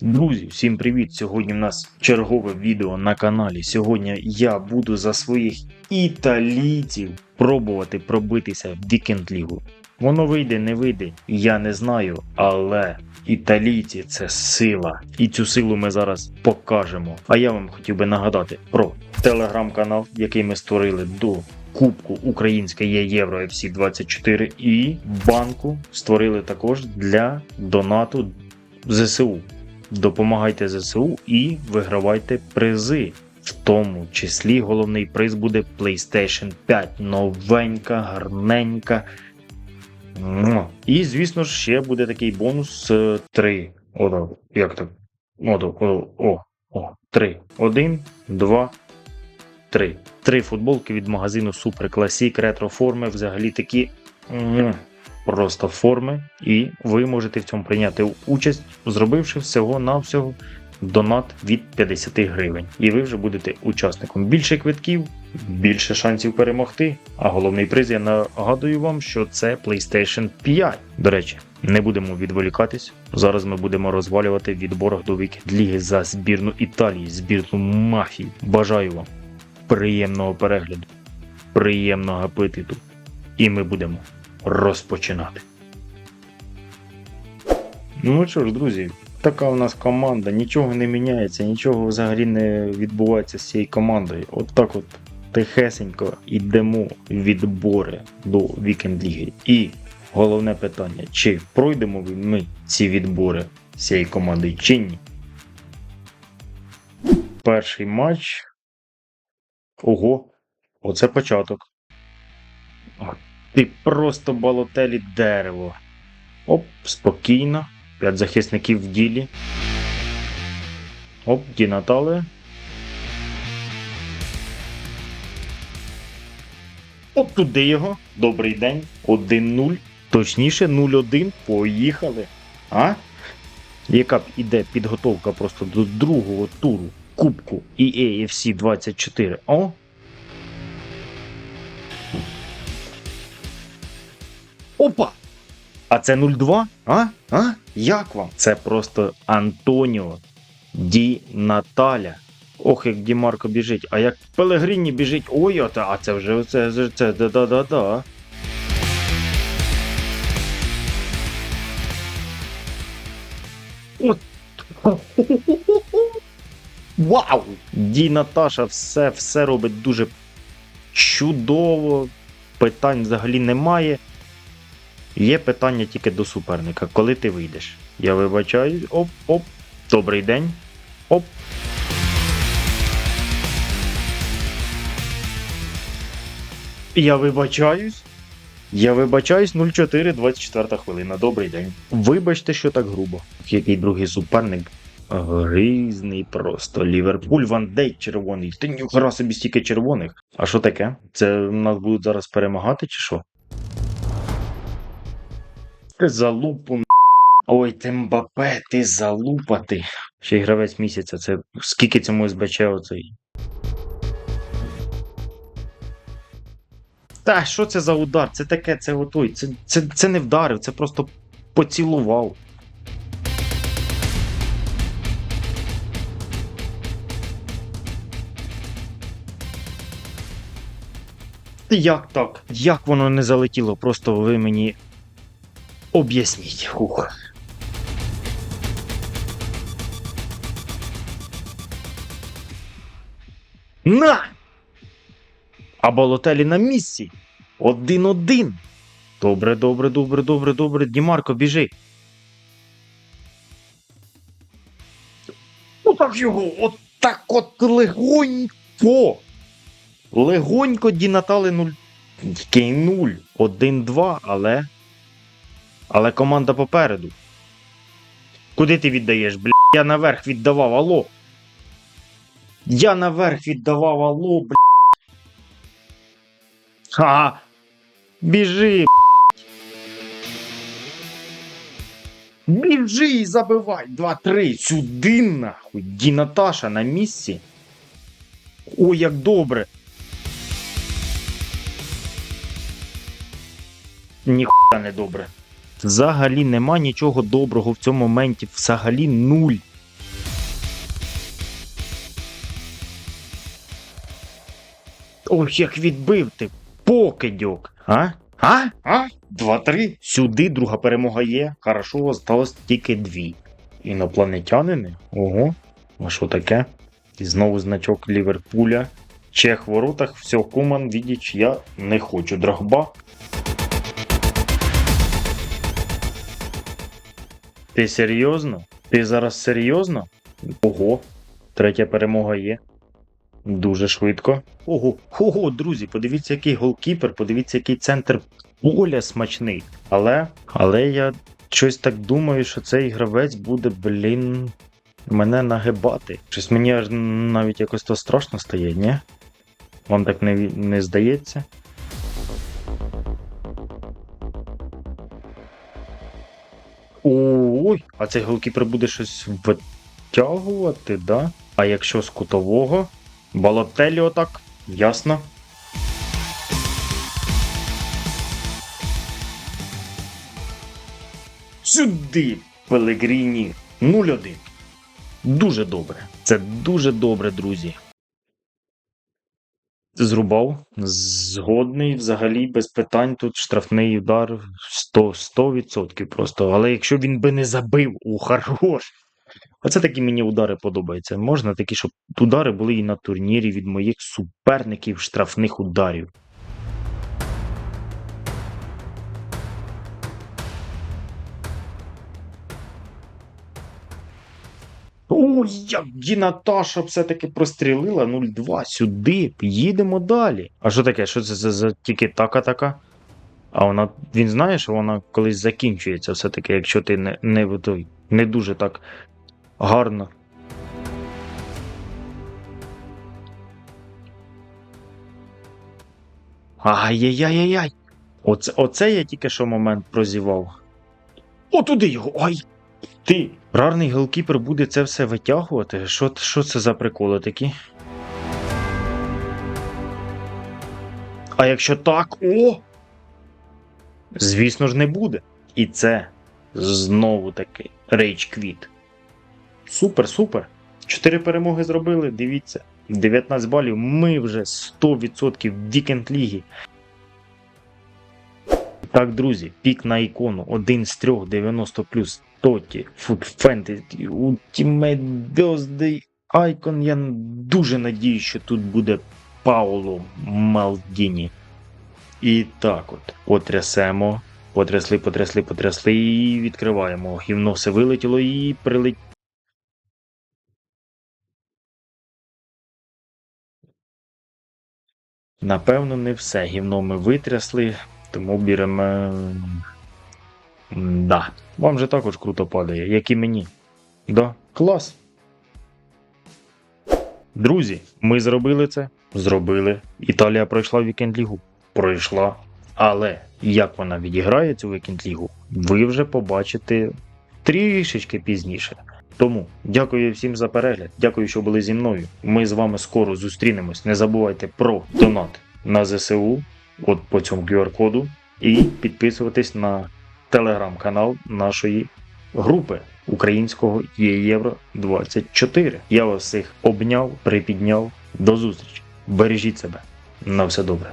Друзі, всім привіт! Сьогодні в нас чергове відео на каналі. Сьогодні я буду за своїх італійців пробувати пробитися в Вікенд Лігу. Воно вийде, не вийде, я не знаю, але італійці це сила. І цю силу ми зараз покажемо. А я вам хотів би нагадати про телеграм-канал, який ми створили до Кубку Українське є Євро FC 24 і банку створили також для донату ЗСУ. Допомагайте ЗСУ і вигравайте призи. В тому числі головний приз буде PlayStation 5. Новенька, гарненька. І, звісно ж, ще буде такий бонус 3. О, як так? О, о, о, о, 3. 1, 2, 3. Три футболки від магазину Super Classic ретро форми. Взагалі такі. Просто форми, і ви можете в цьому прийняти участь, зробивши всього-навсього донат від 50 гривень. І ви вже будете учасником. Більше квитків, більше шансів перемогти. А головний приз я нагадую вам, що це PlayStation 5. До речі, не будемо відволікатись. Зараз ми будемо розвалювати відборах до Вікенд Ліги за збірну Італії, збірну мафії. Бажаю вам приємного перегляду, приємного апетиту. І ми будемо розпочинати. Ну що ж, друзі, така у нас команда, нічого не міняється, нічого взагалі не відбувається з цією командою. От так от тихесенько йдемо відбори до Вікенд Ліги. І головне питання: чи пройдемо ми ці відбори з цією командою, чи ні? Перший матч. Ого, оце початок. Ти просто балотелі дерево. Оп, спокійно. П'ять захисників в ділі. Оп, Ді Натале. Оп, туди його. Добрий день. 1-0. Точніше, 0-1. Поїхали. А? Яка б іде підготовка просто до другого туру Кубку EA FC 24. О, Опа! А це 02? А? А? Як вам? Це просто Антоніо Ді Наталя. Ох, як Ді Марко біжить. А як Пелегріні біжить. Ой, а це, а це вже це, це, це да-да-да-да. От. Вау! Ді Наташа все, все робить дуже чудово. Питань взагалі немає. Є питання тільки до суперника. Коли ти вийдеш? Я вибачаю. Оп, оп. Добрий день. Оп. Я вибачаюсь. Я вибачаюсь 04, 24 хвилина. Добрий день. Вибачте, що так грубо. Який другий суперник? Грізний просто. Ліверпуль, Ван Дейк червоний. Ти ніхера собі стільки червоних. А що таке? Це нас будуть зараз перемагати, чи що? Ти залупу. Ой, ти Мбапе, ти залупати. Ще й гравець місяця. Це скільки цьому СБЧ оцей. Та що це за удар? Це таке, це отой. Це, це, це не вдарив, це просто поцілував. Як так? Як воно не залетіло? Просто ви мені об'ясніть. Хух. На! А на місці. Один-один. Добре, добре, добре, добре, добре. Дімарко, біжи. Отак його, отак от легонько. Легонько Ді Натали 0. Який 0. 1-2, але. Але команда попереду. Куди ти віддаєш, бля? Я наверх віддавав, алло. Я наверх віддавав, алло, бля. Ха. Біжи, бля. Біжи і забивай. 2-3. Сюди нахуй. Ді Наташа на місці. Ой, як добре. Ніхуя не добре. Взагалі нема нічого доброго в цьому моменті, взагалі нуль. Ох, як відбив ти покидьок. А? А? А? Два-три. Сюди друга перемога є. Хорошо, осталось тільки дві. Інопланетянини? Ого, а що таке? І знову значок Ліверпуля. Чех воротах, все, Куман, відіч, я не хочу драгба. Ти серйозно? Ти зараз серйозно? Ого, третя перемога є. Дуже швидко. Ого, ого, друзі, подивіться, який голкіпер, подивіться, який центр поля смачний. Але, але я щось так думаю, що цей гравець буде, блін, мене нагибати. Щось мені аж навіть якось то страшно стає, ні? Вам так не, не здається? А цей голкіпер буде щось витягувати, да? А якщо з кутового? Балотелі отак, ясно. Сюди, Пелегріні. 0-1. Дуже добре. Це дуже добре, друзі. Зрубав. Згодний, взагалі, без питань. Тут штрафний удар 100%, 100% просто. Але якщо він би не забив, у хорош. Оце такі мені удари подобаються. Можна такі, щоб удари були і на турнірі від моїх суперників штрафних ударів. Ой, як Дінаташа все-таки прострілила 0-2 сюди. Їдемо далі. А що таке? Що це за, за тільки така така? А вона. Він знає, що вона колись закінчується все-таки, якщо ти не, не, той- не дуже так гарно. Ай-яй-яй-яй. Оце, оце я тільки що момент прозівав. О, туди його! Ай! Ти! Рарний голкіпер буде це все витягувати? Що, що це за приколи такі? А якщо так, о! Звісно ж, не буде. І це знову таки рейдж квіт. Супер, супер. Чотири перемоги зробили, дивіться. 19 балів. Ми вже 100% в Вікенд Лігі. Так, друзі, пік на ікону. Один з трьох 90 плюс Тоті, Fantasy, Ultimate Birthday Icon. Я дуже надію, що тут буде Пауло Малдіні. І так от, потрясемо. Потрясли, потрясли, потрясли і відкриваємо. Гівно все вилетіло і прилетіло. Напевно, не все гівно ми витрясли, тому беремо. Да. Вам же також круто падає, як і мені. Да, клас. Друзі, ми зробили це. Зробили. Італія пройшла вікенд лігу. Пройшла. Але як вона відіграє цю вікенд лігу, ви вже побачите трішечки пізніше. Тому дякую всім за перегляд. Дякую, що були зі мною. Ми з вами скоро зустрінемось. Не забувайте про донат на ЗСУ, от по цьому QR-коду, і підписуватись на телеграм-канал нашої групи українського Євро 24. Я вас всіх обняв, припідняв. До зустрічі. Бережіть себе. На все добре.